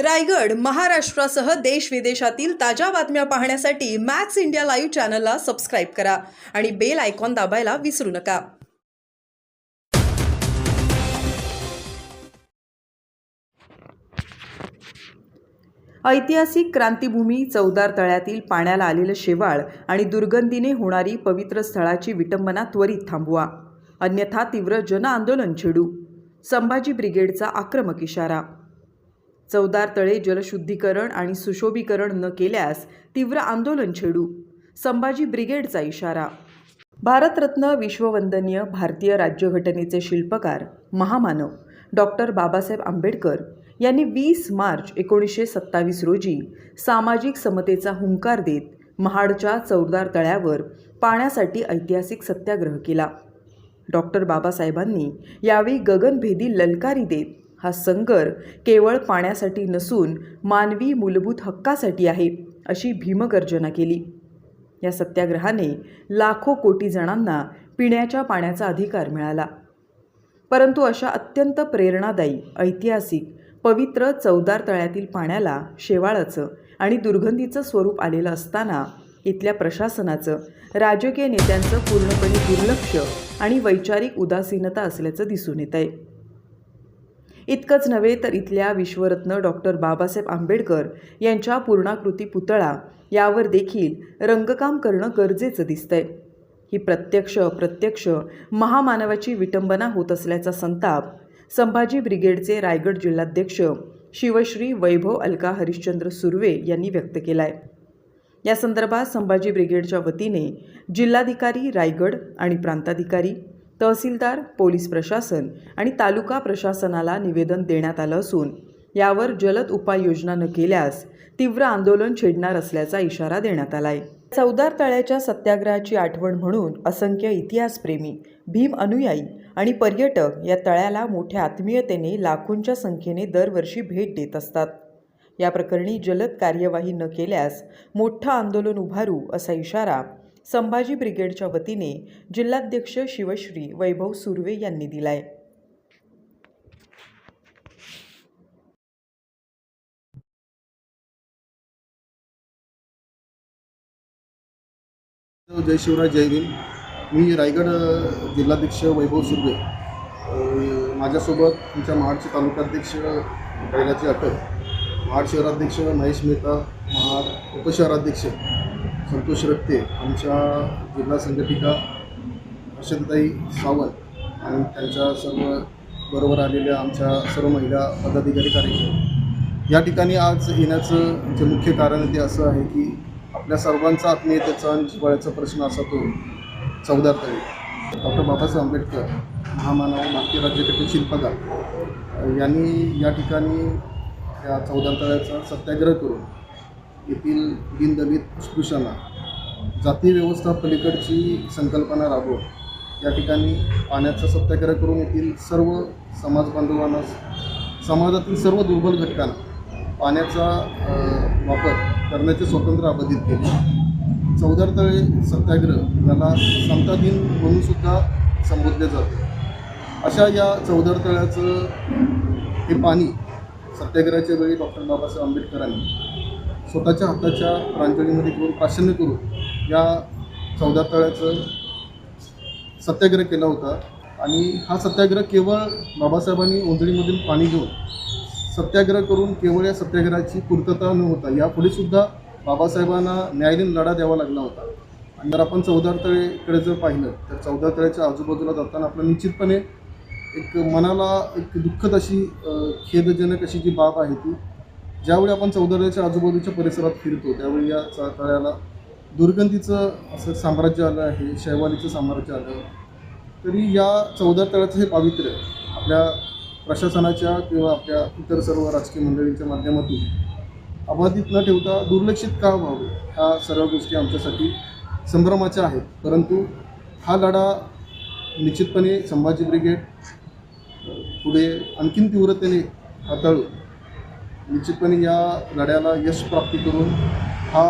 रायगड महाराष्ट्रासह देश विदेशातील ताज्या बातम्या पाहण्यासाठी मॅक्स इंडिया लाईव्ह चॅनलला सबस्क्राईब करा आणि बेल आयकॉन दाबायला विसरू नका. ऐतिहासिक क्रांतीभूमी चौदार तळ्यातील पाण्याला आलेलं शेवाळ आणि दुर्गंधीने होणारी पवित्र स्थळाची विटंबना त्वरित थांबवा. अन्यथा तीव्र जनआंदोलन छेडू. संभाजी ब्रिगेडचा आक्रमक इशारा चौदार तळे जलशुद्धीकरण आणि सुशोभीकरण न केल्यास तीव्र आंदोलन छेडू. संभाजी ब्रिगेडचा इशारा. भारतरत्न विश्ववंदनीय भारतीय राज्यघटनेचे शिल्पकार महामानव. डॉक्टर बाबासाहेब आंबेडकर यांनी वीस मार्च एकोणीसशे सत्तावीस रोजी सामाजिक समतेचा हुंकार देत महाडच्या चौदार तळ्यावर पाण्यासाठी ऐतिहासिक सत्याग्रह केला. डॉक्टर बाबासाहेबांनी यावेळी गगनभेदी ललकारी देत हा संगर केवळ पाण्यासाठी नसून मानवी मूलभूत हक्कासाठी आहे अशी भीमगर्जना केली. या सत्याग्रहाने लाखो कोटी जणांना पिण्याच्या पाण्याचा अधिकार मिळाला. परंतु अशा अत्यंत प्रेरणादायी ऐतिहासिक पवित्र चौदार तळ्यातील पाण्याला शेवाळाचं आणि दुर्गंधीचं स्वरूप आलेलं असताना इथल्या प्रशासनाचं राजकीय नेत्यांचं पूर्णपणे दुर्लक्ष आणि वैचारिक उदासीनता असल्याचं दिसून येत आहे इतकंच नव्हे तर इथल्या विश्वरत्न डॉक्टर बाबासाहेब आंबेडकर यांच्या पूर्णाकृती पुतळा यावर देखील रंगकाम करणं गरजेचं दिसतंय. ही प्रत्यक्ष अप्रत्यक्ष महामानवाची विटंबना होत असल्याचा संताप संभाजी ब्रिगेडचे रायगड जिल्हाध्यक्ष शिवश्री वैभव अलका हरिश्चंद्र सुर्वे यांनी व्यक्त केला आहे या संदर्भात संभाजी ब्रिगेडच्या वतीने जिल्हाधिकारी रायगड आणि प्रांताधिकारी तहसीलदार पोलीस प्रशासन आणि तालुका प्रशासनाला निवेदन देण्यात आलं असून यावर जलद उपाययोजना न केल्यास तीव्र आंदोलन छेडणार असल्याचा इशारा देण्यात आला आहे चौदार तळ्याच्या सत्याग्रहाची आठवण म्हणून असंख्य इतिहासप्रेमी भीम अनुयायी आणि पर्यटक या तळ्याला मोठ्या आत्मीयतेने लाखोंच्या संख्येने दरवर्षी भेट देत असतात. या प्रकरणी जलद कार्यवाही न केल्यास मोठं आंदोलन उभारू असा इशारा संभाजी ब्रिगेडच्या वतीने जिल्हाध्यक्ष शिवश्री वैभव सुर्वे यांनी दिलाय. जय शिवराज जय भीम. मी रायगड जिल्हाध्यक्ष वैभव सुर्वे. माझ्यासोबत तुमच्या महाडचे तालुकाध्यक्ष कैलाची अटक महाड शहराध्यक्ष महेश मेहता महाड उपशहराध्यक्ष संतोष रक्ते आमच्या जिल्हा संघटिका हर्षदताई सावंत आणि त्यांच्या सर्व बरोबर आलेल्या आमच्या सर्व महिला पदाधिकारी कार्यक्रम या ठिकाणी आज येण्याचं जे मुख्य कारण ते असं आहे की आपल्या सर्वांचा आत्मीयतेचा आणि जिवाळ्याचा प्रश्न असा तो चौदार तळी डॉक्टर बाबासाहेब आंबेडकर महामानव भारतीय राज्यकर्ते शिल्पकार यांनी या ठिकाणी या चौदा तळ्याचा सत्याग्रह करून येथील दीनदलित स्पृशांना जाती व्यवस्था पलीकडची संकल्पना राबव या ठिकाणी पाण्याचा सत्याग्रह करून येथील सर्व समाज बांधवांना समाजातील सर्व दुर्बल घटकांना पाण्याचा वापर करण्याचे स्वातंत्र्य अबाधित केले. चौदार तळे सत्याग्रह याला समता दिन म्हणून सुद्धा संबोधले जाते. अशा या चौदार तळ्याचं हे पाणी सत्याग्रहाच्या वेळी डॉक्टर बाबासाहेब आंबेडकरांनी स्वतःच्या हाताच्या रांजणीमध्ये घेऊन प्राशन्य करून या चौदार तळ्याचं सत्याग्रह केला होता. आणि हा सत्याग्रह केवळ बाबासाहेबांनी ओंजळीमधील पाणी घेऊन सत्याग्रह करून केवळ या सत्याग्रहाची पूर्तता न होता यापुढे सुद्धा बाबासाहेबांना न्यायालयीन लढा द्यावा लागला होता. आणि जर आपण चौदार तळेकडे जर पाहिलं तर चौदार तळ्याच्या आजूबाजूला जाताना आपलं निश्चितपणे एक मनाला एक दुःखद अशी खेदजनक अशी जी बाब आहे ती ज्यावेळी आपण चौदाऱ्याच्या आजूबाजूच्या परिसरात फिरतो त्यावेळी या च- तळ्याला दुर्गंधीचं असं साम्राज्य आलं आहे शैवालीचं साम्राज्य आलं तरी या चौदा तळ्याचं हे पावित्र्य आपल्या प्रशासनाच्या किंवा आपल्या इतर सर्व राजकीय मंडळींच्या माध्यमातून अबाधित न ठेवता दुर्लक्षित का व्हावे ह्या सर्व गोष्टी आमच्यासाठी संभ्रमाच्या आहेत. परंतु हा लढा निश्चितपणे संभाजी ब्रिगेड पुढे आणखीन तीव्रतेने हाताळून निश्चितपणे या लढ्याला यश प्राप्ती करून हा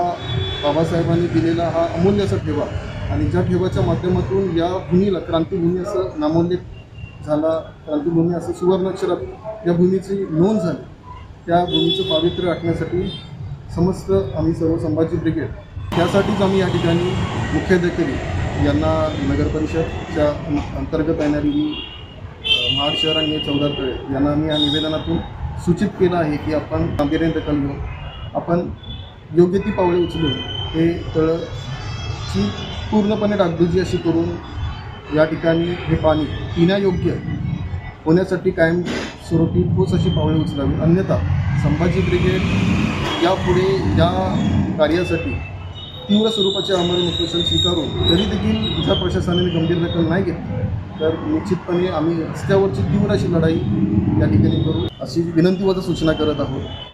बाबासाहेबांनी दिलेला हा अमूल्य असा ठेवा. आणि ज्या ठेवाच्या माध्यमातून या भूमीला क्रांतीभूमी असं नामोल्लेख झाला क्रांतीभूमी असं सुवर्णाक्षरात या भूमीची नोंद झाली त्या भूमीचं पावित्र्य राखण्यासाठी समस्त आम्ही सर्व संभाजी ब्रिगेड त्यासाठीच आम्ही या ठिकाणी मुख्याधिकारी यांना नगर परिषदच्या अंतर्गत येणारी महाड शहर आणि चौदार तळे यांना आम्ही या निवेदनातून सूचित केलं आहे की आपण गांभीर्याने दखल घेऊन आपण योग्य ती पावले उचलून हे तळची पूर्णपणे डागडुजी अशी करून या ठिकाणी हे पाणी पिण्यायोग्य होण्यासाठी कायम स्वरूपी ठोस अशी पावले उचलावी. अन्यथा संभाजी ब्रिगेड यापुढे या कार्यासाठी तीव्र स्वरूपाचे आम्हाला उपोषण स्वीकारून तरी देखील ज्या प्रशासनाने गंभीर दखल नाही घेतली तर निश्चितपणे आम्ही रस्त्यावरची तीव्र अशी लढाई या ठिकाणी करू अशी विनंती सूचना करत आहोत.